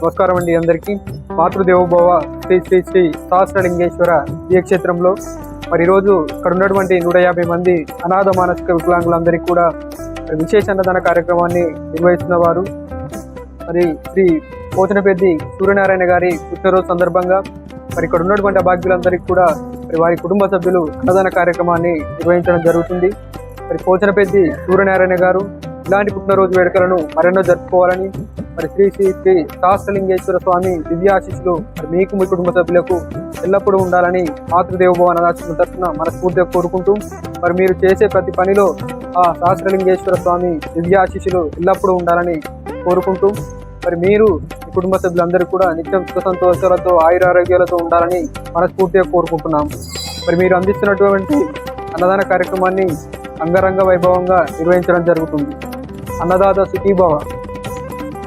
నమస్కారం అండి అందరికీ. మాతృదేవోభవ శ్రీ శ్రీ శ్రీ సహస్రలింగేశ్వర దివ్యక్షేత్రంలో మరి ఈరోజు ఇక్కడ ఉన్నటువంటి నూట యాభై మంది అనాథ మానసిక వికలాంగులందరికీ కూడా విశేష అన్నదాన కార్యక్రమాన్ని నిర్వహిస్తున్న వారు. మరి శ్రీ పోతనపెద్ది సూర్యనారాయణ గారి పుట్టినరోజు సందర్భంగా మరి ఇక్కడ ఉన్నటువంటి అభాగ్యులందరికీ కూడా మరి వారి కుటుంబ సభ్యులు అన్నదాన కార్యక్రమాన్ని నిర్వహించడం జరుగుతుంది. మరి పోచనపెద్ది సూర్యనారాయణ గారు ఇలాంటి పుట్టినరోజు వేడుకలను మరెన్నో జరుపుకోవాలని మరి శ్రీ శ్రీ శ్రీ సహస్రలింగేశ్వర స్వామి దివ్యాశిష్లు మరి మీకు మీ కుటుంబ సభ్యులకు ఎల్లప్పుడూ ఉండాలని మాతృదేవభవ అనాథాశ్రమం తరఫున మనస్ఫూర్తిగా కోరుకుంటూ మరి మీరు చేసే ప్రతి పనిలో ఆ సహస్రలింగేశ్వర స్వామి దివ్యాశిష్యులు ఎల్లప్పుడూ ఉండాలని కోరుకుంటూ మరి మీరు కుటుంబ సభ్యులందరూ కూడా నిత్యం సుఖ సంతోషాలతో ఆయురారోగ్యాలతో ఉండాలని మనస్ఫూర్తిగా కోరుకుంటున్నాం. మరి మీరు అందిస్తున్నటువంటి అన్నదాన కార్యక్రమాన్ని అంగరంగ వైభవంగా నిర్వహించడం జరుగుతుంది. అన్నదాత సుఖీభవ.